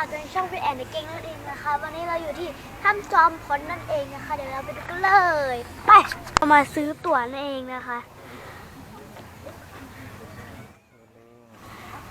ค่ะตอนนี้ช่องพี่แอนในเก่งนั่นเองนะคะ วันนี้เราอยู่ที่ถ้ำจอมพลนั่นเองนะคะ เดี๋ยวเราไปดูกันเลย ไปเรามาซื้อตั๋วนั่นเองนะคะ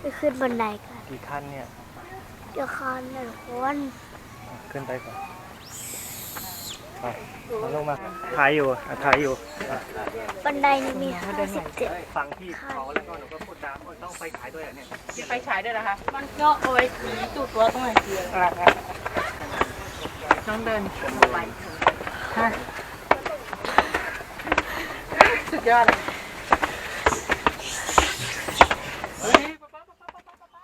ไปขึ้นบันไดกันกี่ขั้นเนี่ย เดี๋ยวคันหนึ่งคนขึ้นไปก่อน ไปมาลงมาถ่ายอยู่อะถ่ายอยู่อะบันไดนี่มีห้าสิบเจ็ดฟังที่เขาแล้วก็หนูก็พูดตามว่าต้องไฟฉายด้วยอะเนี่ยมีไฟฉายด้วยนะคะมันก็เอาไว้ชี้จุดตัวตรงไหนเดียวน้องเดินไปฮะสุดยอดเลยเฮ้ยป๊าป๊าป๊าป๊าป๊าป๊า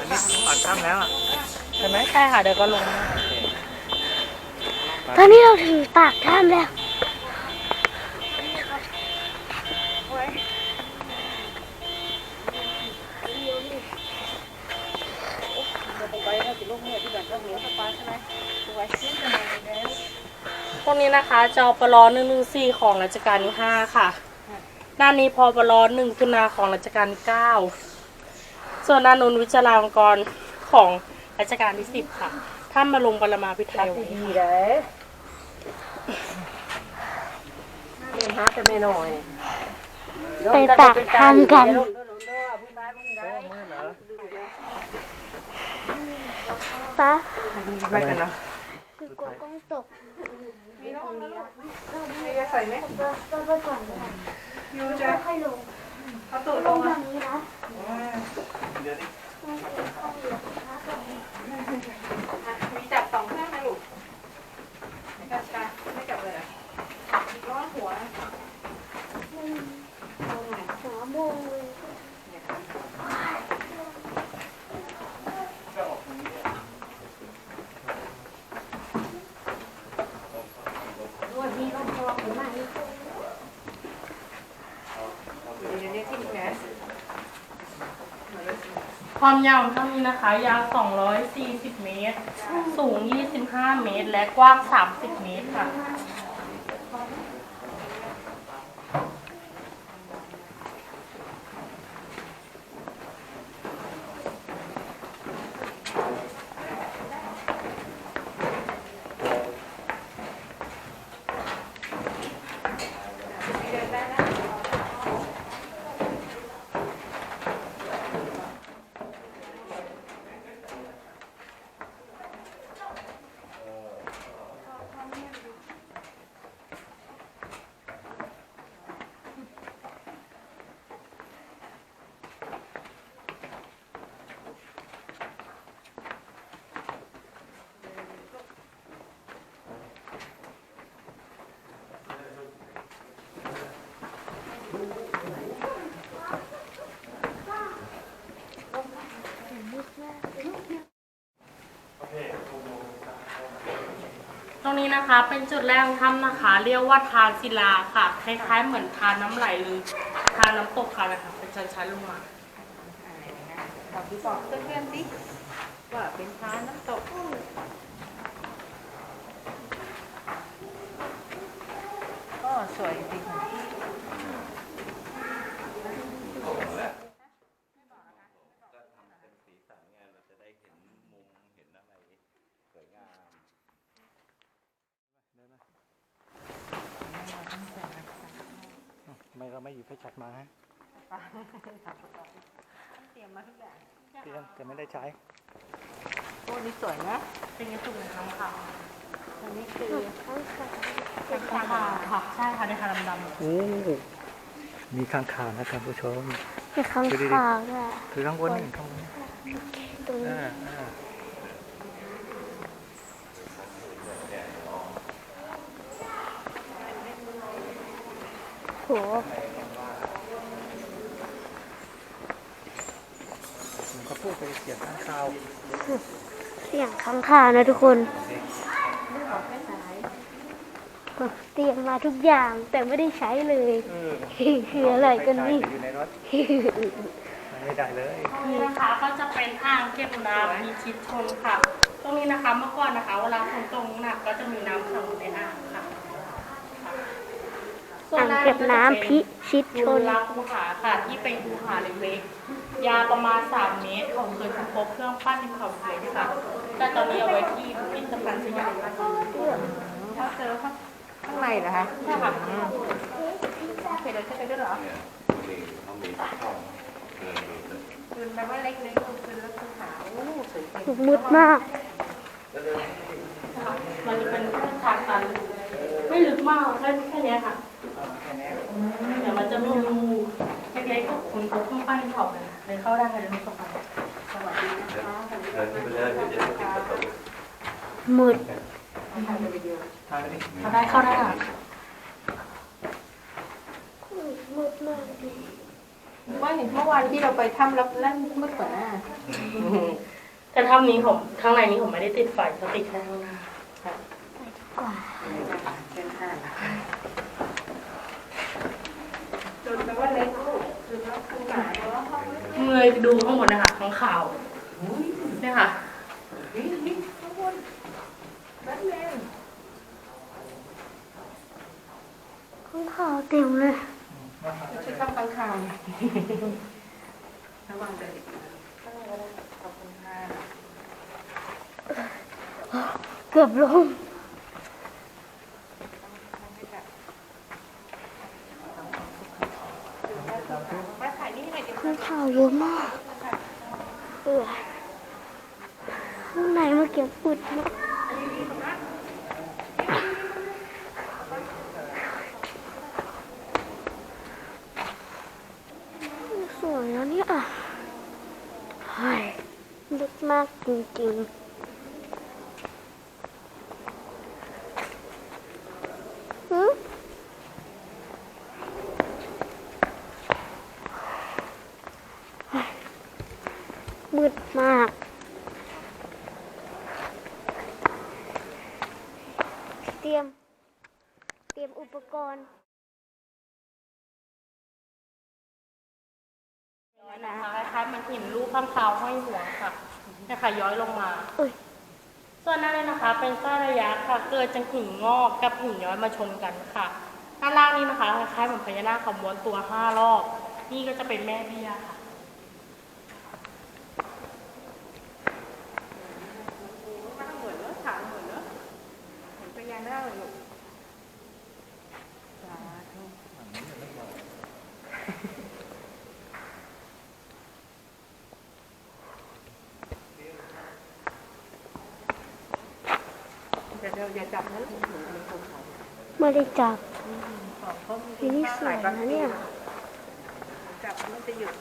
อันนี้ปากถ้ำแล้วอะ เห็นไหมใช่ ค่ะ เดี๋ยวก็ลงนะตอนนี้เราถึงปากถ้ำแล้วตรงนี้นะคะจอปลหนึ่งหนึ่งสี่ของรัชกาลที่ห้าค่ะ ด้านนี้พอปลหนึ่งตุนาของรัชกาลที่เก้า ส่วนด้านนู้นวิจารางกรของ รัชกาลที่สิบค่ะท่านมาลงปรมาภิไธยไว้ค่ะไปปากถ้ำกันโอ้มืดเหรอปะไม่กันนะคือกลัวกล้องตกใส่ไหมก็ไปก่อนเลยค่ะยูจะค่อยลงเขาตุ่ลลงงแบมาบนี้นะเดี๋ยวนี้ มีจับสองเครื่องนะลูกไม่กลับกันไม่กลับเลยร้อนหัวสามโมงเลย ความยาวของถ้ำนี้นะคะ ยาว 240 เมตร สูง 25 เมตร และกว้าง 30 เมตรค่ะตรงนี้ นะคะเป็นจุดแรกของถ้ำนะคะ เรียกว่าทานศิลาค่ะ คล้ายๆเหมือนทานน้ำไหลหรือทานน้ำตกค่ะนะคะเป็นชั้นๆลงมาบอกพี่บอกเพื่อนๆสิว่าเป็นทานน้ำตกก็สวยจริง ไมเราไม่หยิบไฟฉายมาฮะเตรียมมาทุกอย่างเตรียมแต่ไม่ได้ใช้โอ้นี่สวยนะเป็นกระจุกทั้งค่ะอันนี้คือเป็นคาถาค่ะใช่ค่ะในคาดำโอ้มีข้างคาวนะท่านผู้ชมมีข้างขาวด้วยคือข้างบนนี่ข้างบนนี่ตรงนี้อ่าอ่าโห ผมก็ พูดไปเสียงข้างคาวเสียงข้างขาวนะทุกคนเตรียมมาทุกอย่างแต่ไม่ได้ใช้เลยเออคืออะไรกันนี่อยู่ในรถไม่ได้เลยๆตรงนี้นะคะก็จะเป็นอ่างเก็บน้ำมีชิดชนค่ะ ตรงนี้นะคะเมื่อก่อนนะคะเวลาฝนตกหนักก็จะมีน้ำขังอยู่ในอ่างค่ะส่ส่วอ่านงหน้าเก็บน้ำจะพิเป็นชิตชรูนลักคูหาค่ะที่เป็นคูหาเล็กๆ ยาวประมาณ 3 เมตร เขาเคยค้นพบเครื่องปั้นดินเผาเล็กค่ะ แต่ตอนนี้เอาไว้ที่พิพิธภัณฑ์สยามค่ะเขาเจอข้างข้างในเหรอคะใช่ค่ะโอเคเดินเข้าไปด้วยเหรอคืนแปลว่าเล็กๆคืนแล้วคือขาวโอ้สวยๆมืดมาก มันจะเป็นแค่ทางตันไม่ลึกมากแค่แค่เนี้ยค่ะเดี๋ยวมันจะมีรูเล็กๆกับคนพบเครื่องปั้ นดินเผาเลยเลยเข้าได้เลยไม่ตกไปมืดเข้าได้เข้าได้ค่ะมืดมากเลยว่าเห็นเมื่อวานที่เราไปถ้ำแล้วนั่นมืดกว่าหน้าแต่ถ้ำนี้ผมข้างในนี้ผมไม่ได้ติดไฟเขาติดแค่ข้างหน้ากว่าเป็นห้าจนแปลว่าเล็กลูก คือแล้วคือหมาแล้วห้องเงยดูข้างบนนะคะข้างข่าวเนี่ยค่ะนี่นี่ข้างบนแบทแมนข้างข่าวเต็มเลยชื่อข้างข้างข่าวระวังเด็กขอบคุณค่ะเกือบลง มาถ่ายนี่หน่อยดิ ข้าวเยอะมากเออข้างในเมื่อกี้มืดมากสวยนะเนี่ยเฮ้ยลึกมากจริงๆหืม มืดมาก เตรียม เตรียมอุปกรณ์นะคะคล้ายๆมันหินรูปข้างคาวห้อยหัวค่ะเนี่ยค่ะย้อยลงมาเอ้ยส่วนหน้าเลยนะคะ เป็นสร้อยระยะค่ะ เกิดจากหินงอกกับหินย้อยมาชนกันค่ะด้านล่างนี้นะคะคล้ายๆเหมือนพญานาคเขาม้วนตัวห้ารอบ นี่ก็จะเป็นแม่เบี้ยค่ะ มาเหมือนเนอะถามเหมือนเนอะเหมือนพญานาคเลยลูกสาธุเดี๋ยวเดี๋ยว อย่าจับนะลูกหนูเป็นคนเขาไม่ได้จับของเขามีทีนี่สวยนะเนี่ย จับมันจะหยุด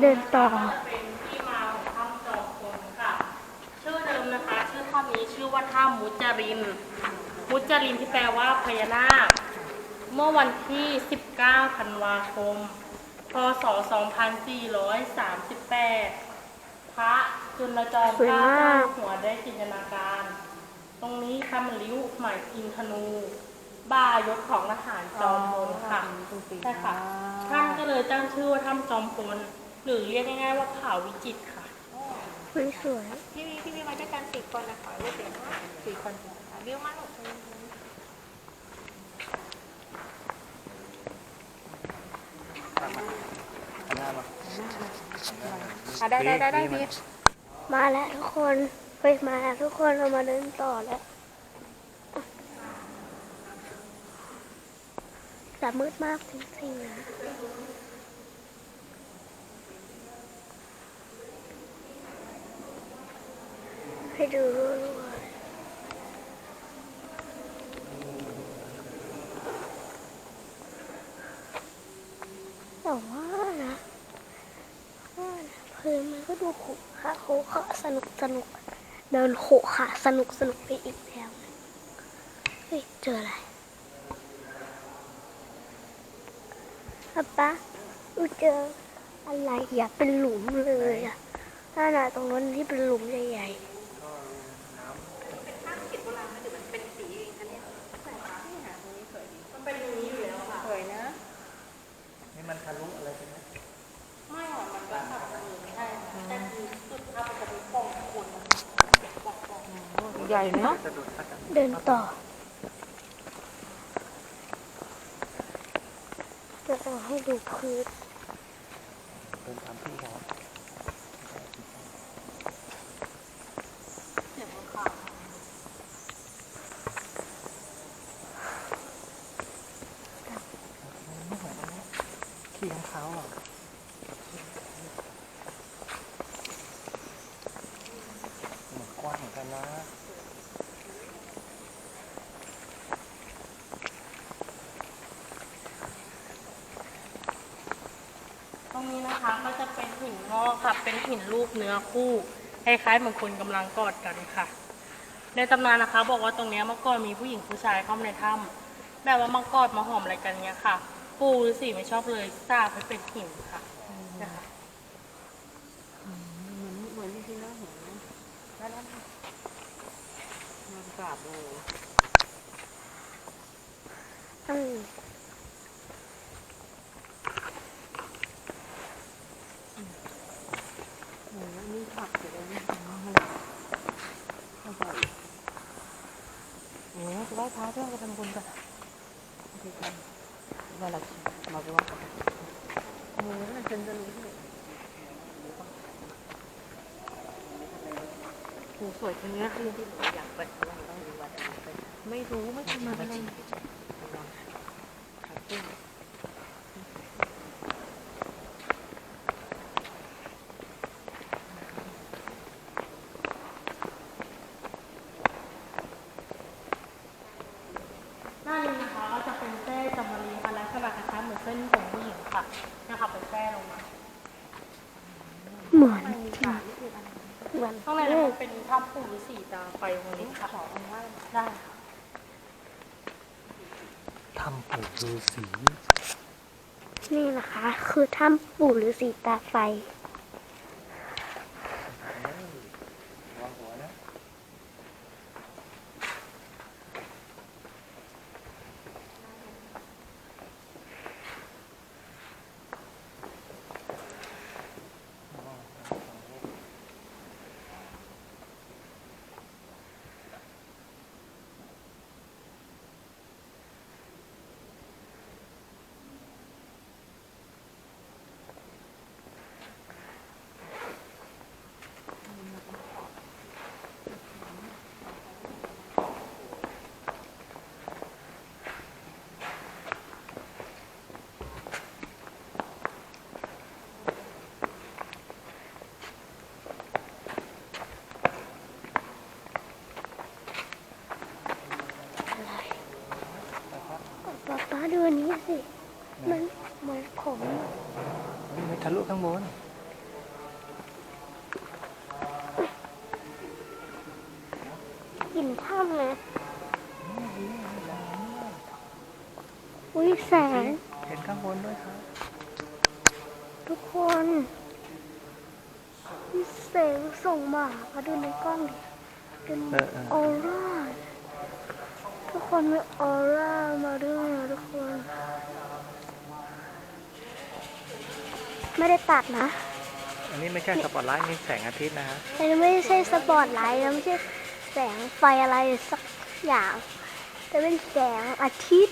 เดินต่อจะเป็นที่มาของถ้ำจอมพลค่ะ ชื่อเดิมนะคะ ชื่อถ้ำนี้ชื่อว่าถ้ำมุจริน มุจรินที่แปลว่าพญานาค เมื่อวันที่ 19 ธันวาคม พศ 2438 พระจุลจอมสวยเกล้ามากเจ้าหัวได้จินตนาการ ตรงนี้คำลิ้วหมายอินธนูบ่ายศของทหารจอมพลค่ะใช่ค่ะท่านก็เลยตั้งชื่อว่าถ้ำจอมพลหรือเรียกง่ายๆว่าผาวิจิตรค่ะเฮ้ยสวยพี่มีพี่มีมาด้วยกันสี่คนนะขอรูปเดียวสี่คนค่ะวิวมาลูกหันหน้ามา อะได้ได้ได้ได้บีมาแล้วทุกคนเฮ้ยมาแล้วทุกคนเรามาเดินต่อแล้วแต่มืดมากจริงๆนะให้ดูรัวๆแต่ว่านะว่านะพื้น โขค่ะโขค่ะสนุกสนุกเดินโขค่ะ สนุกสนุกไปอีกแล้วเฮ้ยเจออะไรอาปะอูเจออะไรอย่าเป็นหลุมเลยอะนั่นน่ะตรงนั้นที่เป็นหลุมใหญ่ๆ มันเป็นอย่างนี้อยู่แล้วค่ะ สวยนะ นี่มันทะลุอะไรไปไหม ไม่หรอกมันก็ทำอย่างนี้ใช่ค่ะแต่คือสุดท้ายมันจะมีปล่องคน ย ใหญ่ เนาะเดินต่อจะเอาให้ดูพื้นเดินตามพี่เขาขี้ของเขาอะเหมือนกว้างเหมือนกันนะ ตรงนี้นะคะก็จะ เป็นหินงอกค่ะเป็นหินรูปเนื้อคู่คล้ายๆเหมือนคนกำลังกอดกันค่ะ ในตำนานนะคะ บอกว่าตรงเนี้ยเมื่อก่อนมีผู้หญิงผู้ชายเข้ามาในถ้ำแบบว่ามากอดมาหอมอะไรกันเนี้ยค่ะ ปู่ฤาษีไม่ชอบเลยสาบให้เป็นหินค่ะนะคะเหมือนเหมือนจริงๆแล้วเห็นไหมแล้วนั่นนอนกราบเลย อืม เห ผักอยู่เลยนี่อร่อยโอ้จะไหว้พระด้วยไปทำบุญกันโอเคกันว่าเรามาไปไหว่าโอ้ยฉันจะรู้เลยโอ้สวยจังเนี้ยคือที่อยากเปิดเขาต้องดูวันไม่รู้ไม่เคยมาเลยหน้านี้นะคะก็จะเป็นแส้จำมะรีค่ะลักษณะคล้ายๆเหมือนเส้น ผมผู้หญิงค่ะนะคะเป็นแส้ลงมาเหมือนจริงเหมือนข้างในเลนั้นยมันเป็นถ้ำปู่ฤาษีตาไฟตรงนี้ค่ะได้ค่ะทำปู่ฤาษีนี่นะคะ คือถ้ำปู่ฤาษีตาไฟ ป๊าป๊าดูอันนี้สิ มันเหมือนผมไม่ทะลุข้างบนกลิ่นถ้ำนะอุ้ยแสง เห็นข้างบนด้วยครับ ทุกคนมีแสงส่งมามาดูในกล้องดิเป็นเออเออออร่า ทุกคนมีออร่ามาด้วยนะทุกคน ไม่ได้ตัดนะ อันนี้ไม่ใช่สปอตไลท์นี่แสงอาทิตย์นะฮะอันนี้ไม่ใช่สปอตไลท์นะไม่ใช่แสงไฟอะไรสักอย่าง แต่เป็นแสงอาทิตย์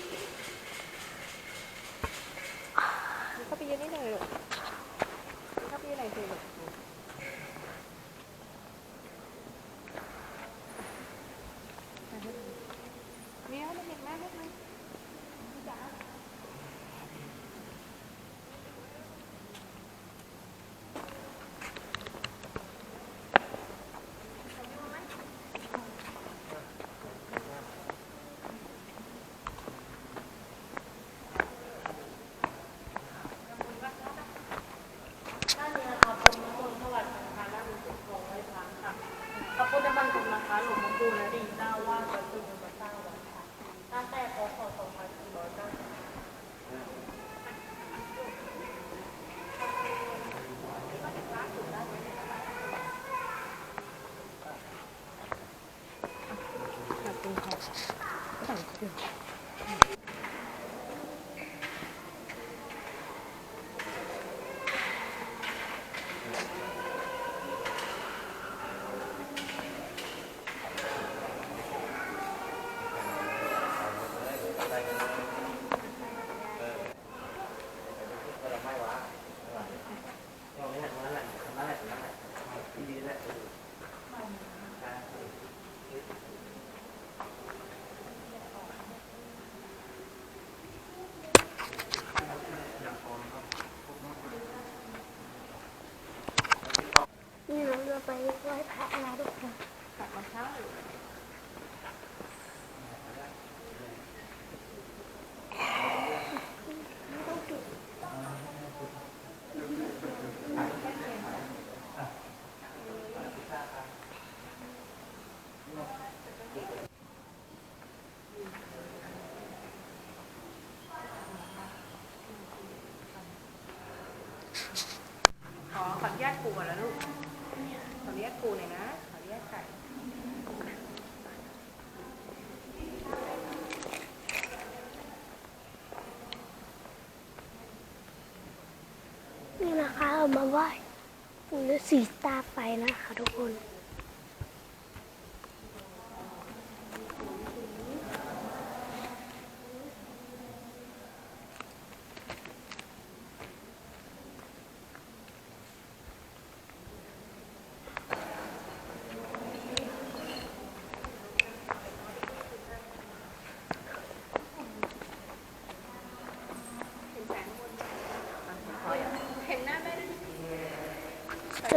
มาไหว้ปู่ฤาษีตาไปนะคะทุกคน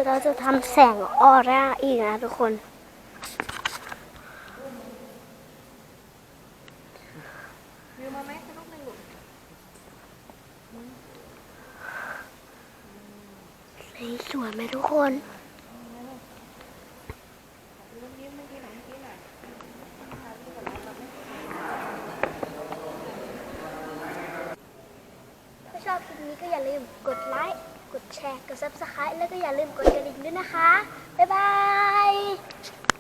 เราจะทำแสงออร่าอีกนะทุกคนสีสวยไหมทุกคนถ้าชอบคลิปนี้ก็อย่าลืมกดไลค์ กดแชร์ กดซับสไครต์แล้วก็อย่าลืมกดกระดิ่งด้วยนะคะ บ๊ายบาย